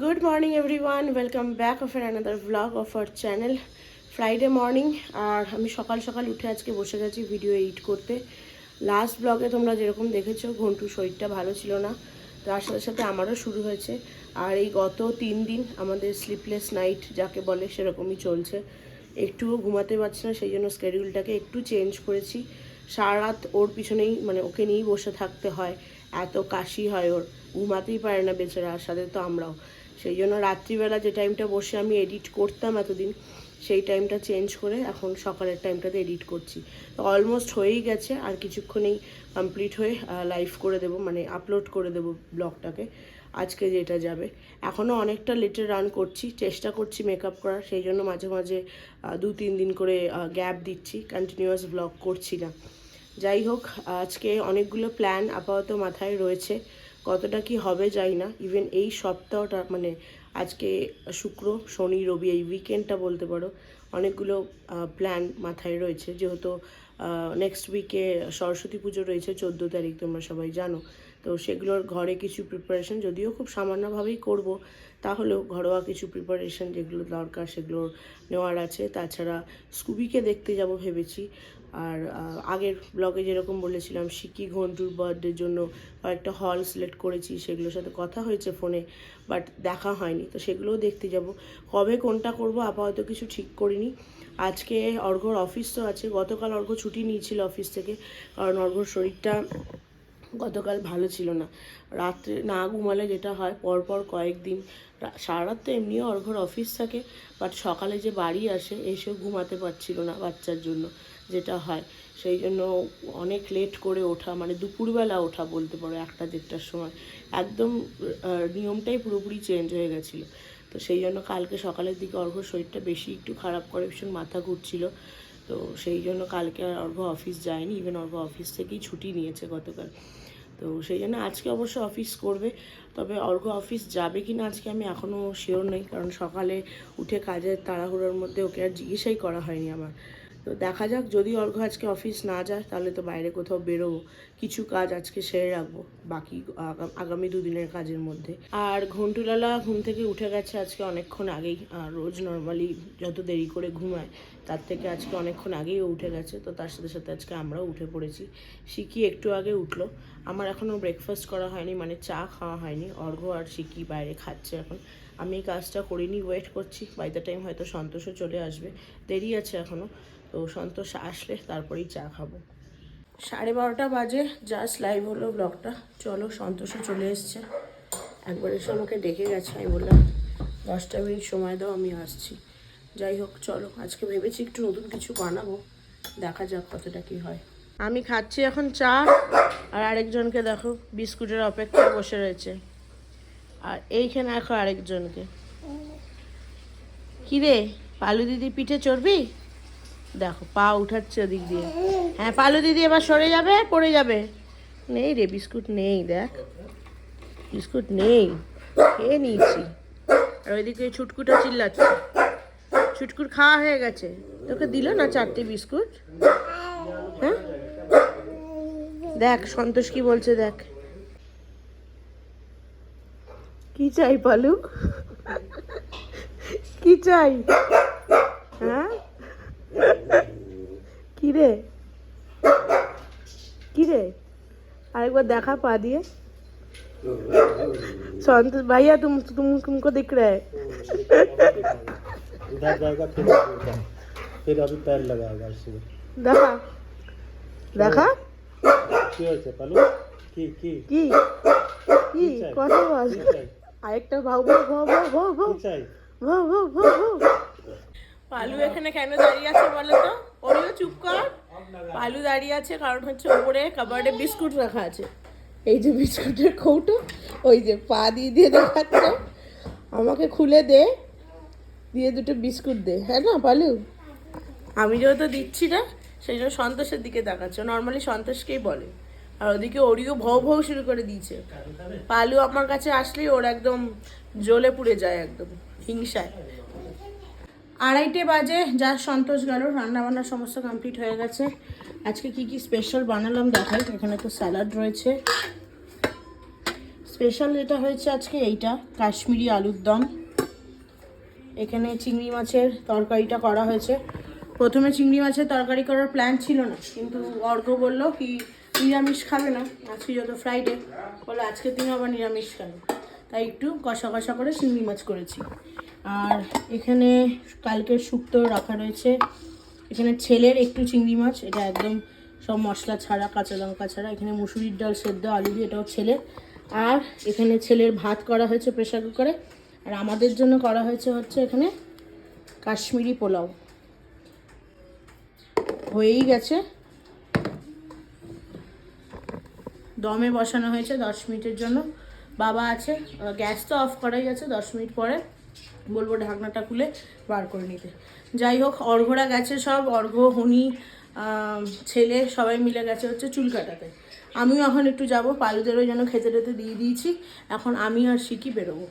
Good morning everyone welcome back of uh another vlog of our channel Friday morning আর আমি সকাল সকাল উঠে আজকে বসে গেছি ভিডিও এডিট করতে। লাস্ট ব্লগে তোমরা যেরকম দেখেছ, ঘন্টুর শরীরটা ভালো ছিল না। তার সাথে সাথে আমারও শুরু হয়েছে। আর এই গত তিন দিন আমাদের স্লিপলেস নাইট যাকে বলে সেরকমই চলছে। একটুও ঘুমাতে পারছি না, সেই জন্য স্কেডিউলটাকে একটু চেঞ্জ করেছি। সারা রাত ওর পিছনেই মানে ওকে নিয়েই বসে থাকতে হয়। এত কাশি হয় ওর। ঘুমাতেই পারে না বেচারা, আর সাথে তো আমরাও। সেই জন্য রাত্রিবেলা যে টাইমটা বসে আমি এডিট করতাম এতদিন, সেই টাইমটা চেঞ্জ করে এখন সকালের টাইমটাতে এডিট করছি। তো অলমোস্ট হয়েই গেছে, আর কিছুক্ষণেই কমপ্লিট হয়ে লাইভ করে দেব মানে আপলোড করে দেব ব্লগটাকে আজকে যেটা যাবে। এখনও অনেকটা লেটে রান করছি, চেষ্টা করছি মেকআপ করার, সেই জন্য মাঝে মাঝে দু তিন দিন করে গ্যাপ দিচ্ছি কন্টিনিউয়াস ব্লগ করছি না। যাই হোক, আজকে অনেকগুলো প্ল্যান আপাতত মাথায় রয়েছে। কতটা কি হবে যাই না ইভেন এই সপ্তাহটা মানে আজকে শুক্র, শনি, রবি, এই উইকেন্ডটা বলতে পারো, অনেকগুলো প্ল্যান মাথায় রয়েছে। যেহেতু নেক্সট উইকে সরস্বতী পুজো রয়েছে, চোদ্দ তারিখ, তোমরা সবাই জানো। তো সেগুলোর ঘরে কিছু প্রিপারেশন যদিও খুব সামান্যভাবেই করব তাহলেও ঘরোয়া কিছু প্রিপারেশন যেগুলো দরকার সেগুলো নেওয়ার আছে। তাছাড়া স্কুবিকে দেখতে যাব ভেবেছি। আর আগের ব্লগে যেরকম বলেছিলাম সিকি ঘন্টুর বার্থডের জন্য কয়েকটা হল সিলেক্ট করেছি, সেগুলোর সাথে কথা হয়েছে ফোনে বাট দেখা হয়নি। তো সেগুলোও দেখতে যাব। কবে কোনটা করব আপাতত কিছু ঠিক করিনি। আজকে অর্ঘর অফিস তো আছে। গতকাল অর্ঘ ছুটি নিয়েছিল অফিস থেকে। কারণ অর্ঘর শরীরটা গতকাল ভালো ছিল না। রাত্রে না ঘুমালে যেটা হয়, পরপর কয়েকদিন সারা রাত তো এমনিও অর্ঘর অফিস থাকে বাট সকালে যে বাড়ি আসে, এসেও ঘুমাতে পারছিল না বাচ্চার জন্য যেটা হয়। সেই জন্য অনেক লেট করে ওঠা মানে দুপুরবেলা ওঠা বলতে পারো একটা দেড়টার সময়। একদম নিয়মটাই পুরোপুরি চেঞ্জ হয়ে গেছিল। তো সেই জন্য কালকে সকালের দিকে অর্ঘর শরীরটা বেশি একটু খারাপ করে ভীষণ মাথা ঘুরছিল। তো সেই জন্য কালকে আর অর্ঘ অফিস যায়নি ইভেন অর্ঘ অফিস থেকেই ছুটি নিয়েছে গতকাল। তো সেই জন্য আজকে অবশ্য অফিস করবে, তবে অর্ঘ অফিস যাবে কি না আজকে আমি এখনও শিওর নেই, কারণ সকালে উঠে কাজের তাড়াহুড়োর মধ্যে ওকে আর জিজ্ঞাসাই করা হয়নি আমার। তো দেখা যাক, যদি অর্ঘ আজকে অফিস না যায়, তাহলে তো বাইরে কোথাও বেরোবো। কিছু কাজ আজকে সেরে রাখব, বাকি আগামী দুদিনের কাজের মধ্যে। আর ঘন্টুলালা ঘুম থেকে উঠে গেছে আজকে অনেকক্ষণ আগেই। রোজ নর্মালি যত দেরি করে ঘুমায়, তার থেকে আজকে অনেকক্ষণ আগেই উঠে গেছে। তো তার সাথে সাথে আজকে আমরাও উঠে পড়েছি। সিকি একটু আগে উঠল। আমার এখনও ব্রেকফাস্ট করা হয়নি মানে চা খাওয়া হয়নি। অর্ঘ আর সিকি বাইরে খাচ্ছে এখন? আমি এই কাজটা করিনি ওয়েট করছি। বাই দ্য টাইম হয়তো সন্তোষও চলে আসবে। দেরি আছে এখনও তো সন্তোষ আসলে তারপরেই চা খাব। সাড়ে বারোটা বাজে জাস্ট লাইভ হলো ব্লগটা চলো, সন্তোষও চলে এসছে। একবার এসে আমাকে ডেকে গেছে। আমি বললাম, দশটা মিনিট সময় দাও, আমি আসছি। যাই হোক, চলো, আজকে ভেবেছি একটু নতুন কিছু বানাবো। দেখা যাক কতটা কি হয়। আমি খাচ্ছি এখন চা, আর আরেকজনকে দেখো, বিস্কুটের অপেক্ষায় বসে রয়েছে। আর এইখানে এখন আরেকজনকে। কি রে পালু দিদি পিঠে চড়বি? দেখো, পা উঠাচ্ছে ওদিক দিয়ে। হ্যাঁ পালু দিদি এবার সরে যাবে, পড়ে যাবে। নেই রে, বিস্কুট নেই, দেখ। বিস্কুট নেই, খেয়ে নিয়েছি। আর ওইদিকে ছুটকুটা চিল্লাচ্ছে। ছুটকুট খাওয়া হয়ে গেছে। তোকে দিল না চারটে বিস্কুট? হ্যাঁ? দেখ, সন্তোষ কি বলছে, দেখ। কি চাই, পালু? কি চাই হ্যাঁ কি রে কি রে আরেকবার দেখা পা দিয়ে संतोष भैया तुम तुम तुमको दिख रहा है इधर जाएगा फिर उधर। फिर अभी पैर लगाएगा इसमें দেখা দেখা কি হয়েছে পালু কি কি কি কি চাই? কথা বল কি চাই আরেকটা ভাও ভাও ভাও ভাও ভাও ভাও কি চাই ভাও ভাও ভাও ভাও পালু এখানে কেন দাঁড়িয়ে আছে বলো তো? ওরিও চুপ কর। পালু দাঁড়িয়ে আছে কারণ হচ্ছে উপরে কাবার্ডে বিস্কুট রাখা আছে। এই যে বিস্কুটের কৌটো, ওই যে পা দিয়ে দিয়ে দেখাচ্ছে। আমাকে খুলে দে, দিয়ে দুটো বিস্কুট দে হ্যাঁ না পালু? আমি যেহেতু দিচ্ছি না, সেই জন্য সন্তোষের দিকে তাকাচ্ছে। নর্মালি সন্তোষকেই বলে। আর ওদিকে ওরিও ভৌ ভৌ শুরু করে দিয়েছে। পালু আমার কাছে আসলেই ওর একদম জ্বলে পুড়ে যায় একদম, হিংসায়। আড়াইটে বাজে, যা সন্তোষ গেল রান্না বান্না সমস্ত কমপ্লিট হয়ে গেছে। আজকে কি কি স্পেশাল বানালাম দেখাই, এখানে তো স্যালাড রয়েছে। স্পেশাল যেটা হয়েছে আজকে এইটা, কাশ্মীরি আলুর দম। এখানে চিংড়ি মাছের তরকারিটা করা হয়েছে। প্রথমে চিংড়ি মাছের তরকারি করার প্ল্যান ছিল না, কিন্তু অর্ঘ বলল কি, নিরামিষ খাবে না। আজকে যত ফ্রাইডে বলে আজকের দিন আবার নিরামিষ খাবে। তাই একটু কষা কষা করে চিংড়ি মাছ করেছি। আর এখানে কালকের শুক্তো রাখা রয়েছে। এখানে ছেলের একটু চিংড়ি মাছ, এটা একদম সব মশলা ছাড়া, কাঁচা লঙ্কা ছাড়া। এখানে মুসুরির ডাল, সেদ্ধ, আলু দিয়ে এটাও ছেলের আর এখানে ছেলের ভাত করা হয়েছে প্রেশার কুকারে। আর আমাদের জন্য করা হয়েছে হচ্ছে এখানে কাশ্মীরি পোলাও। হয়েই গেছে। দমে বসানো হয়েছে দশ মিনিটের জন্য। বাবা আছে গ্যাস তো অফ করাই আছে দশ মিনিট পরে। বলব ঢাকনাটা খুলে বার করে নিতে। যাই হোক অর্ঘরা গেছে সব অর্ঘ হনি ছেলে সবাই মিলে গেছে হচ্ছে চুল কাটাতে। আমিও এখন একটু যাব, পালুদেরও যেন খেতে টেতে দিয়ে দিয়েছি, এখন আমি আর শিখি বেরোবো।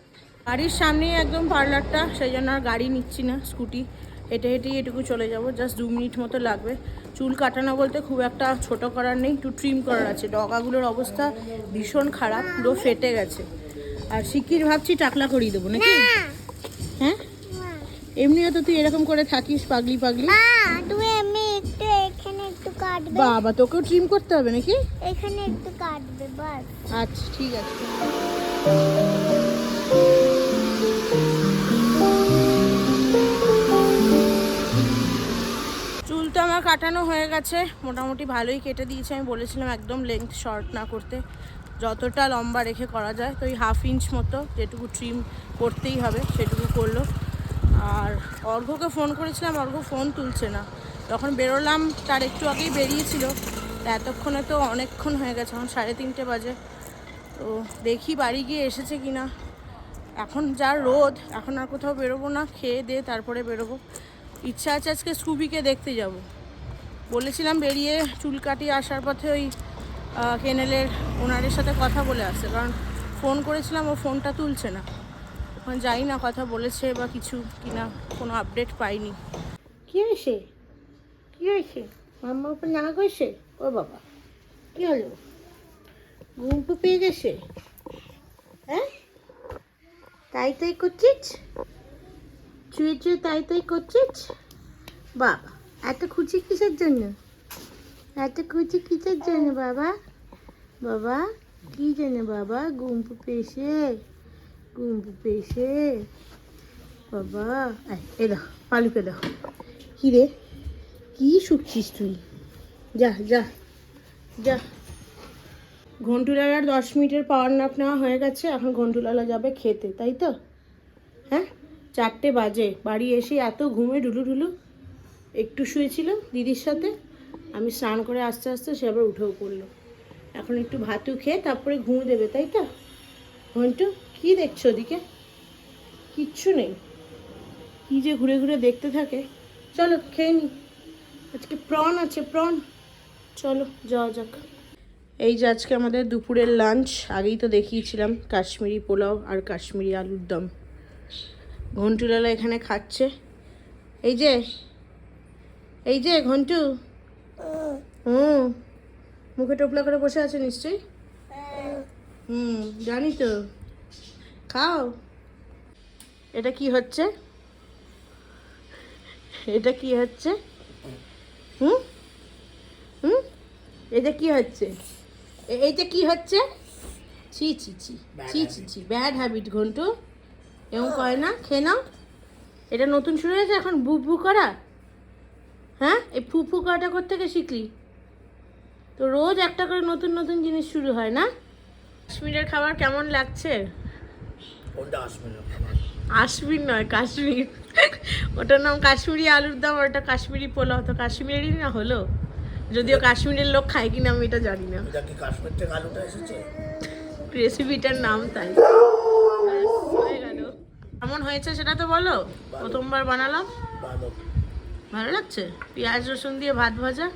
বাড়ির সামনেই একদম পার্লারটা, সেই জন্য আর গাড়ি নিচ্ছি না, স্কুটি। হেঁটে হেঁটেই এটুকু চলে যাব, জাস্ট দু মিনিট মতো লাগবে। চুল কাটানো বলতে খুব একটা ছোট করার নেই, একটু ট্রিম করার আছে। ডগাগুলোর অবস্থা ভীষণ খারাপ, পুরো ফেটে গেছে। আর শিকির ভাবছি টাকলা করিয়ে দেবো নাকি? এমনিও তো তুই এরকম করে থাকিস পাগলি পাগলি। মা তুমি এমনি একটু এখানে একটু কাটবে। বাবা তোকেও ট্রিম করতে হবে নাকি? এখানে একটু কাটবে বাস। আচ্ছা ঠিক আছে। চুল তো আমার কাটানো হয়ে গেছে। মোটামুটি ভালোই কেটে দিয়েছে। আমি বলেছিলাম একদম লেন্থ শর্ট না করতে। যতটা লম্বা রেখে করা যায় তো ওই হাফ ইঞ্চ মতো যেটুকু ট্রিম করতেই হবে সেটুকু করল। আর অর্ঘ্যকে ফোন করেছিলাম, অর্ঘ্য ফোন তুলছে না। যখন বেরোলাম, তার একটু আগেই বেরিয়েছিল। এতক্ষণে তো অনেকক্ষণ হয়ে গেছে, এখন সাড়ে তিনটে বাজে। তো দেখি বাড়ি গিয়ে এসেছে কি না এখন যা রোদ, এখন আর কোথাও বেরোবো না, খেয়ে দিয়ে তারপরে বেরোবো। ইচ্ছা আছে আজকে স্কুবিকে দেখতে যাব। বলেছিলাম বেরিয়ে চুল কাটিয়ে আসার পথে ওই কেনেলের ওনারের সাথে কথা বলে আসছে কারণ ফোন করেছিলাম, ও ফোনটা তুলছে না। জানি না কথা বলেছে বা কিছু কিনা কোনো আপডেট পাইনি। কি হয়েছে? কি হয়েছে? মাম্মা উপর না হয়েছে? ও বাবা, কি হলো? তো পেয়ে গেছে। হ্যাঁ? তাই তাই করছিস? চুয়ে চুয়ে তাই তাই করছিস? বাবা এত খুশি কিসের জন্য? এত খুশি কিসের জন্য বাবা? বাবা, কি জন্য বাবা? গুম্পু পেয়েছে। গুম্পু পেয়েছে বাবা এই, এ দেখো পালুকে দেখো। কি রে কি শুকছিস তুই? যা যা যা। ঘন্টুলালার দশ মিনিটের পাওয়ার নাপ নেওয়া হয়ে গেছে এখন ঘন্টুলালা যাবে খেতে তাই তো? হ্যাঁ? চারটে বাজে বাড়ি এসে এত ঘুমে ঢুলু ঢুলু। একটু শুয়েছিল দিদির সাথে আমি স্নান করে আস্তে আস্তে সে আবার উঠেও পড়ল। এখন একটু ভাতু খেয়ে তারপরে ঘুম দেবে তাই তো? ঘন্টু, কি দেখছ ওদিকে? কিচ্ছু নেই। কি যে ঘুরে ঘুরে দেখতে থাকে। চলো, খেয়ে নি। আজকে প্রন আছে প্রন চলো, যাওয়া যাক। এই যে আজকে আমাদের দুপুরের লাঞ্চ আগেই তো দেখিয়েছিলাম কাশ্মীরি পোলাও আর কাশ্মীরি আলুর দম। ঘন্টুলালা এখানে খাচ্ছে। এই যে এই যে ঘন্টু। হুম, মুখে টোপলা করে বসে আছে নিশ্চয়ই? হুম জানি তো। খাও। এটা কি হচ্ছে? এটা কি হচ্ছে? হুম? হুম? এটা কি হচ্ছে? এইটা কি হচ্ছে? ছি ছি ছি। ছি ছি ছি। Bad habit Ghantu. এরকম করে না খেয়ে নাও। এটা নতুন শুরু হয়েছে এখন বু করা? হ্যাঁ? এই ফু ফু করাটা থেকে শিখলি? তো রোজ একটা করে নতুন নতুন জিনিস শুরু হয় না? কাশ্মীরের খাবার কেমন লাগছে? কোনটা আসবে না কাশ্মীর নয় কাশ্মীর। ওটার নাম কাশ্মীরি আলুর দাম ওটা কাশ্মীরি পোলাও। তো কাশ্মীরেরই না হলো? যদিও কাশ্মীরের লোক খায় কিনা আমি এটা জানি না। এটা কি কাশ্মীর থেকে আলুটা এসেছে? রেসিপিটার নাম তাই। গেল কেমন হয়েছে সেটা তো বলো। প্রথমবার বানালাম। ভালো লাগছে? পেঁয়াজ রসুন দিয়ে ভাত ভাজা?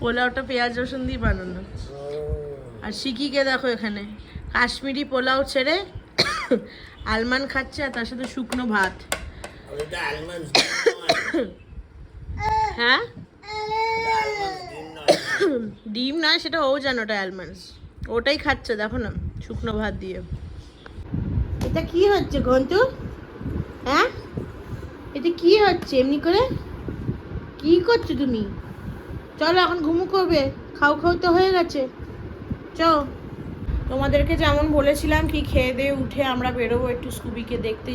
পোলাওটা পেঁয়াজ রসুন দিয়ে বানানো। আর শিকিকে দেখো এখানে। কাশ্মীরি পোলাও ছেড়ে আলমান খাচ্ছে আর তার সাথে শুকনো ভাত। হ্যাঁ? ডিম নয়, সেটা ও জানো ওটা অ্যালমন্ডস ওটাই খাচ্ছে, দেখো না, শুকনো ভাত দিয়ে। এটা কি হচ্ছে, ঘন্টু? হ্যাঁ? এটা কি হচ্ছে, এমনি করে? কি করছ তুমি? চলো, এখন ঘুমু করবে। খাও খাও তো হয়ে গেছে। চ তোমাদেরকে যেমন বলেছিলাম কি, খেয়ে দিয়ে উঠে আমরা বেরোবো একটু স্কুবিকে দেখতে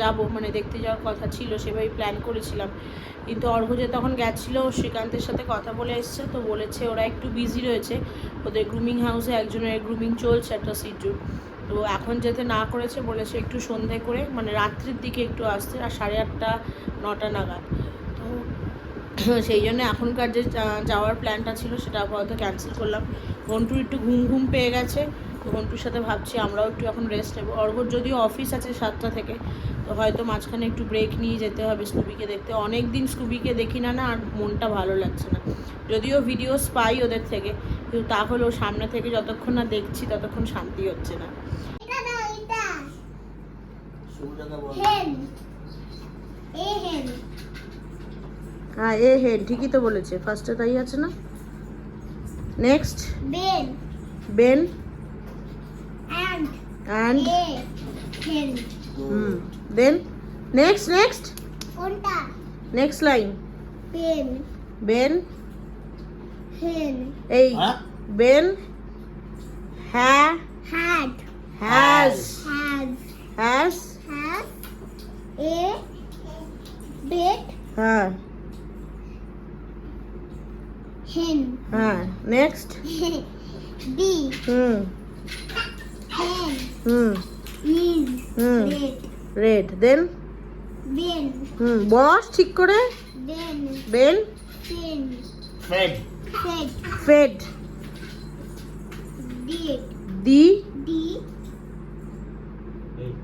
যাব মানে দেখতে যাওয়ার কথা ছিল, সেভাবেই প্ল্যান করেছিলাম। কিন্তু অর্ঘ যে তখন গেছিল, শ্রীকান্তের সাথে কথা বলে এসছে, তো বলেছে ওরা একটু বিজি রয়েছে। ওদের গ্রুমিং হাউসে একজনের গ্রুমিং চলছে একটা সিজুর তো এখন যেতে না করেছে, বলেছে একটু সন্ধে করে মানে রাত্রির দিকে একটু আসতে, আর সাড়ে আটটা, নটা নাগাদ। সেই জন্য এখনকার যে যাওয়ার প্ল্যানটা ছিল সেটা আপাতত ক্যান্সেল করলাম। ঘন্টুর একটু ঘুম ঘুম পেয়ে গেছে। তো ঘন্টুর সাথে ভাবছি আমরাও একটু এখন রেস্ট নেব। অর্ঘর যদিও অফিস আছে সাতটা থেকে তো হয়তো মাঝখানে একটু ব্রেক নিয়ে যেতে হবে স্কুবিকে দেখতে। অনেক দিন স্কুবিকে দেখি না না আর মনটা ভালো লাগছে না। যদিও ভিডিওস পাই ওদের থেকে কিন্তু তাহলেও সামনে থেকে যতক্ষণ না দেখছি ততক্ষণ শান্তি হচ্ছে না। এটা দাও এটা হেন এ হেন হ্যাঁ এ হেড ঠিকই তো বলেছে। ফার্স্টে তাই আছে না? Next Ben Ben and and hen hmm then next next কোনটা? Next line pen Ben hen এই? বেন হ্যাঁ had has has has has a bet হ্যাঁ। হেন হ্যাঁ next B hmm. Hen hmm. Is hmm. Red then Ben hmm বস ঠিক করে? Ben Ben pen Fred fed fed did the D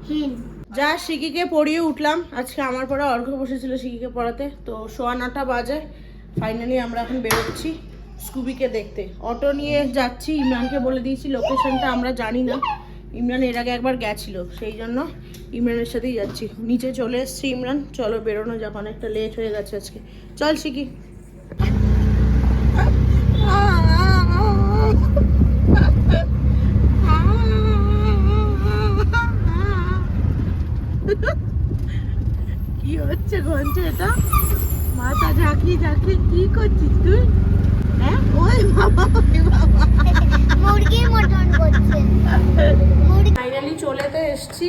hen যা শিকিকে পড়িয়ে উঠলাম। আজকে আমার পরে অর্ঘ বসেছিল শিকিকে পড়াতে। তো সোয়া নটা বাজে। ফাইনালি আমরা এখন বেরোচ্ছি স্কুবিকে দেখতে। অটো নিয়ে যাচ্ছি, ইমরানকে বলে দিয়েছি লোকেশনটা আমরা জানি না। ইমরান এর আগে একবার গেছিল, সেই জন্য ইমরানের সাথেই যাচ্ছি। নিচে চলে এসছি ইমরান, চলো বেরোনো যাক, অনেকটা লেট হয়ে গেছে আজকে। চল শিকি কি হচ্ছে ঘঞ্চ এটা? মাথা ঝাঁকি ঝাঁকি কি করছিস তুই? হ্যাঁ? ওই বাবা ওই মুরগির করছে। ফাইনালি চলে তো এসছি।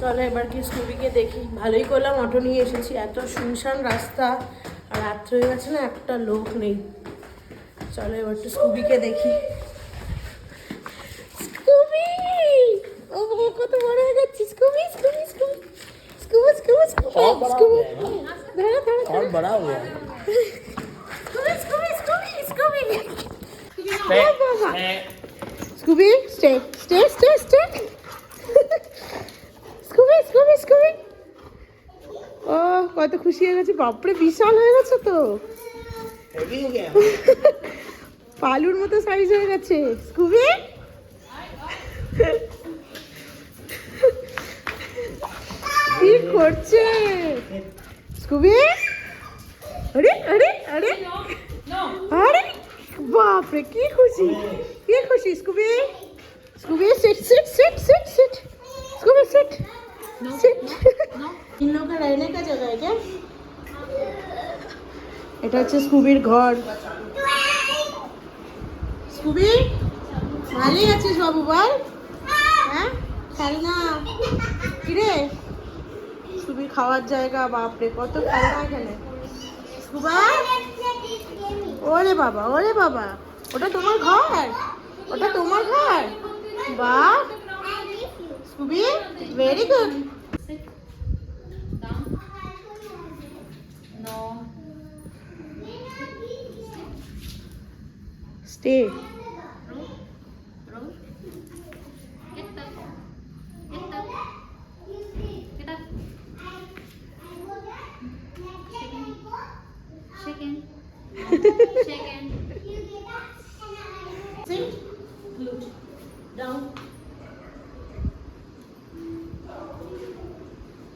চলো এবার কি স্কুবিকে দেখি। ভালোই করলাম অটো নিয়ে এসেছি। এত শুনশান রাস্তা আর রাত্র হয়ে গেছে না একটা লোক নেই। চলো এবার একটু স্কুবিকে দেখি। স্কুবি ও কত বড় হয়ে যাচ্ছে Scooby Scooby Scooby Scooby Scooby Scooby Scooby দাঁড়া দাঁড়া और बड़ा हो गया Scooby Scooby Scooby Scooby Stay, বাবা। stay. Scooby stay stay stay stay Scooby Scooby Scooby ও কত খুশি হয়ে গেছে বাপরে বিশাল হয়ে গেছে তো Heavy हो गया পালুর মতো সাইজ হয়ে গেছে স্কুবি কি করছে স্কুবি আরে আরে আরে আরে বাপরে কি খুশি কি খুশি Scooby Scooby sit sit sit sit sit Scooby sit sit इन लोग का रहने का जगह है क्या এটা হচ্ছে স্কুবির ঘর স্কুবি ভালোই আছিস বাবু বল হ্যাঁ খেলনা কিরে স্কুবির খাওয়ার জায়গা বাপরে কত খেলনা এখানে। স্কুবা ওরে বাবা ওরে বাবা ওটা তোমার ঘর ওটা তোমার ঘর। বাহ! Scooby very good stay Chicken. Chicken. Sit. Glute. Down.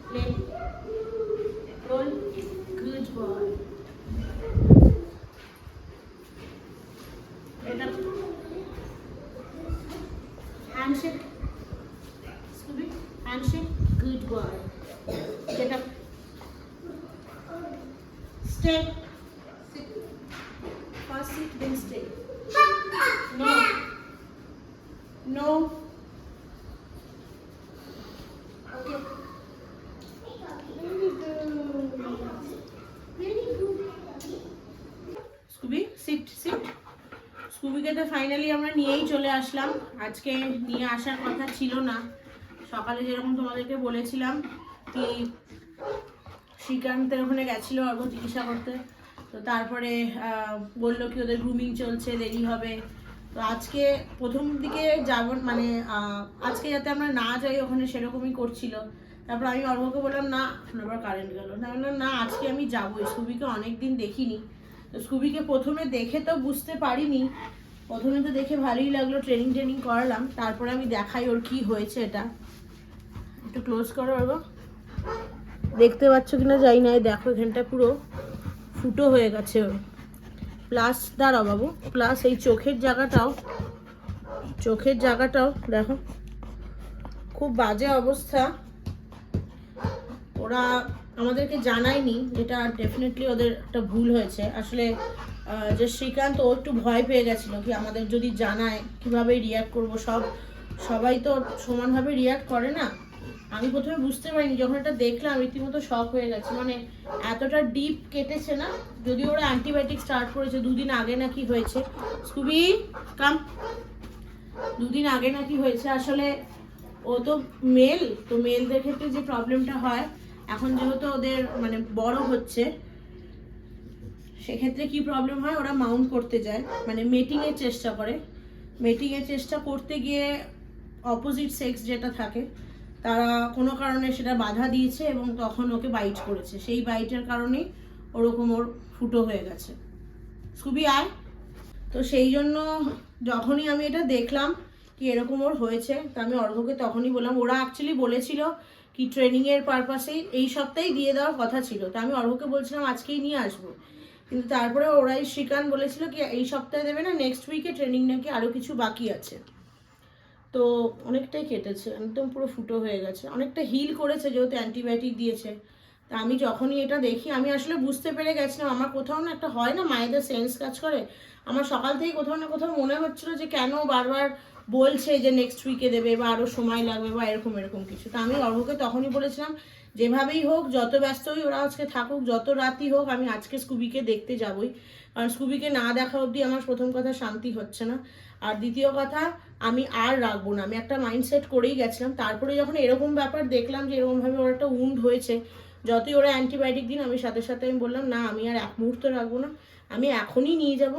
Play. Roll. Good boy. Get up. Handshake. Scoop Handshake. Good boy. Get up. Stay. Stay. No. No. Okay. Scooby sit sit স্কুবিকে তো ফাইনালি আমরা নিয়েই চলে আসলাম আজকে নিয়ে আসার কথা ছিল না সকালে যেরকম তোমাদেরকে বলেছিলাম কি শ্রীকান্তের ওখানে গেছিল অর্ঘ চিকিৎসা করতে তো তারপরে বলল কি ওদের গ্রুমিং চলছে, দেরি হবে। তো আজকে প্রথম দিকে যাব মানে আজকে যাতে আমরা না যাই, ওখানে সেরকমই করছিল। তারপর আমি অর্ঘকে বললাম, না আবার কারেন্ট গেল। না, বললাম, না, আজকে আমি যাব, স্কুবিকে অনেক দিন দেখিনি। তো স্কুবিকে প্রথমে দেখে তো বুঝতে পারিনি। প্রথমে তো দেখে ভালোই লাগল ট্রেনিং ট্রেনিং করালাম। তারপরে আমি দেখাই ওর কি হয়েছে এটা। একটু ক্লোজ করো অর্ঘ দেখতে পাচ্ছ কিনা যাই না দেখো এখানটা পুরো। ফুটো হয়ে গেছে। প্লাস দাঁড়াও বাবু প্লাস এই চোখের জায়গাটাও চোখের জায়গাটাও দেখো, খুব বাজে অবস্থা। ওরা আমাদেরকে জানায়নি যেটা ডেফিনেটলি ওদের একটা ভুল হয়েছে। আসলে যে শ্রীকান্ত, ও একটু ভয় পেয়ে গেছিল কি আমাদের যদি জানায়, কীভাবে রিয়াক্ট করব, সব, সবাই তো সমানভাবে রিয়াক্ট করে না। আমি প্রথমে বুঝতে পারিনি, যখন এটা দেখলাম, রীতিমতো শখ হয়ে গেছে। মানে এতটা ডিপ কেটেছে না যদি ওরা অ্যান্টিবায়োটিক স্টার্ট করেছে, দুদিন আগে নাকি হয়েছে। স্কুবি কাম দুদিন আগে নাকি হয়েছে। আসলে ও তো মেল তো মেলদের ক্ষেত্রে যে প্রবলেমটা হয়, এখন যেহেতু ওদের মানে বড় হচ্ছে, সেক্ষেত্রে কি প্রবলেম হয়? ওরা মাউন্ট করতে যায়। মানে মেটিংয়ের চেষ্টা করে। মেটিংয়ের চেষ্টা করতে গিয়ে অপোজিট সেক্স যেটা থাকে তারা কোনো কারণে সেটা বাধা দিয়েছে এবং তখন ওকে বাইট করেছে। সেই বাইটের কারণেই ওরকম ওর ফুটো হয়ে গেছে। খুবই আয়। তো সেই জন্য যখনই আমি এটা দেখলাম কি এরকম ওর হয়েছে, তা আমি অর্ঘকে তখনই বললাম, ওরা অ্যাকচুয়ালি বলেছিল কি ট্রেনিংয়ের পারপাসেই এই সপ্তাহেই দিয়ে দেওয়ার কথা ছিল। তা আমি অর্ঘকে বলছিলাম, আজকেই নিয়ে আসব। কিন্তু তারপরে ওরাই শ্রীকান্ত বলেছিল কি, এই সপ্তাহে দেবে না নেক্সট উইকে ট্রেনিং নাকি আরও কিছু বাকি আছে। তো অনেকটাই কেটেছে, একদম পুরো ফুটো হয়ে গেছে। অনেকটা হিল করেছে, যেহেতু অ্যান্টিবায়োটিক দিয়েছে। তা আমি যখনই এটা দেখি, আমি আসলে বুঝতে পেরে গেছিলাম, আমার কোথাও না একটা হয় না, মায়েদের সেন্স কাজ করে। আমার সকাল থেকে কোথাও না কোথাও মনে হচ্ছিল যে কেন বারবার বলছে যে নেক্সট উইকে দেবে বা আরও সময় লাগবে বা এরকম এরকম কিছু। তা আমি অর্ঘকে তখনই বলেছিলাম, যেভাবেই হোক, যত ব্যস্তই ওরা আজকে থাকুক, যত রাতই হোক, আমি আজকে স্কুবিকে দেখতে যাবই। কারণ স্কুবিকে না দেখা অবধি আমার প্রথম কথা শান্তি হচ্ছে না। আর দ্বিতীয় কথা আমি আর রাখব না। আমি একটা মাইন্ডসেট করেই গেছিলাম। তারপরে যখন এরকম ব্যাপার দেখলাম যে এরকমভাবে ওর একটা উন্ড হয়েছে যতই ওরা অ্যান্টিবায়োটিক দিন আমি সাথে সাথে আমি বললাম না আমি আর এক মুহূর্ত রাখব না। আমি এখনই নিয়ে যাব।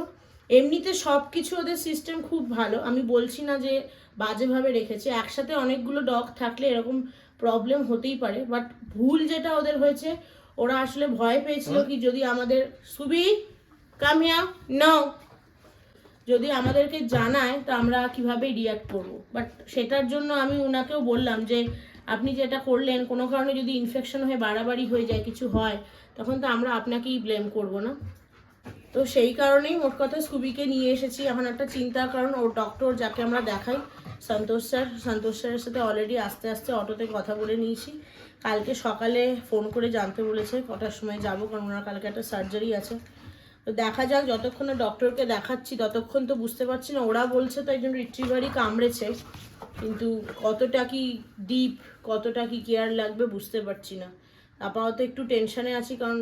এমনিতে সব কিছু ওদের সিস্টেম খুব ভালো। আমি বলছি না যে বাজেভাবে রেখেছে। একসাথে অনেকগুলো ডগ থাকলে এরকম প্রবলেম হতেই পারে। বাট ভুল যেটা ওদের হয়েছে ওরা আসলে ভয় পেয়েছিল কি যদি আমাদের সুবি কামিয়া নাও। যদি আমাদেরকে জানায়, তো আমরা কীভাবে রিয়াক্ট করব? বাট সেটার জন্য আমি ওনাকেও বললাম যে, আপনি যেটা করলেন, কোনো কারণে যদি ইনফেকশন হয়ে বাড়াবাড়ি হয়ে যায়, কিছু হয়, তখন তো আমরা আপনাকেই ব্লেম করব না? তো সেই কারণেই মোট কথা স্কুবিকে নিয়ে এসেছি। এখন একটা চিন্তার কারণ, ওর ডক্টর যাকে আমরা দেখাই, সন্তোষ স্যার। সন্তোষ স্যারের সাথে অলরেডি আস্তে আস্তে অটোতে কথা বলে নিয়েছি। কালকে সকালে ফোন করে জানতে বলেছে, কটার সময় যাব, কারণ ওনার কালকে একটা সার্জারি আছে। তো দেখা যাক, যতক্ষণ ডক্টরকে দেখাচ্ছি, ততক্ষণ তো বুঝতে পারছি না। ওরা বলছে তো একজন রিট্রিভারই কামড়েছে, কিন্তু কতটা কি ডিপ কতটা কি কেয়ার লাগবে বুঝতে পারছি না। আপাতত একটু টেনশনে আছি, কারণ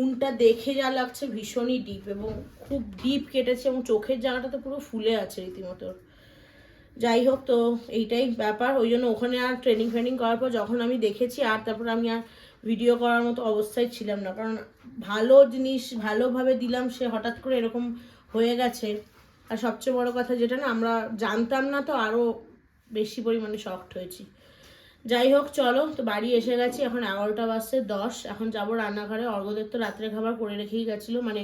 উনটা দেখে যা লাগছে ভীষণই ডিপ এবং খুব ডিপ কেটেছে এবং চোখের জায়গাটা তো পুরো ফুলে আছে রীতিমতো। যাই হোক, তো এইটাই ব্যাপার। ওই জন্য ওখানে আর ট্রেনিং ফ্রেনিং করার পর যখন আমি দেখেছি, আর তারপর আমি আর ভিডিও করার মতো অবস্থায় ছিলাম না। কারণ ভালো জিনিস ভালোভাবে দিলাম, সে হঠাৎ করে এরকম হয়ে গেছে। আর সবচেয়ে বড় কথা যেটা না, আমরা জানতাম না তো আরও বেশি পরিমাণে শক্ট হয়েছি। যাই হোক, চলো, তো বাড়ি এসে গেছি। এখন এগারোটা বাজছে দশ। এখন যাব রান্নাঘরে। অর্ঘদের তো রাত্রে খাবার করে রেখেই গেছিল। মানে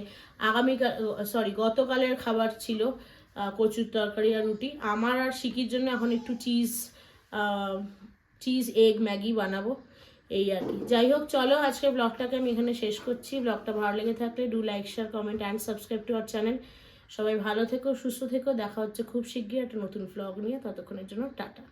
আগামীকাল সরি গতকালের খাবার ছিল কচুর তরকারি আর রুটি। আমার আর শিকির জন্য এখন একটু চিজ চিজ এগ ম্যাগি বানাবো। এই আর কি। যাই হোক, চলো আজকে ব্লগটাকে আমি এখানে শেষ করছি। ব্লগটা ভালো লেগে থাকলে do like share comment and subscribe to our channel সবাই ভালো থেকো, সুস্থ থেকো। দেখা হচ্ছে খুব শীঘ্রই একটা নতুন ব্লগ নিয়ে। ততক্ষণের জন্য টাটা।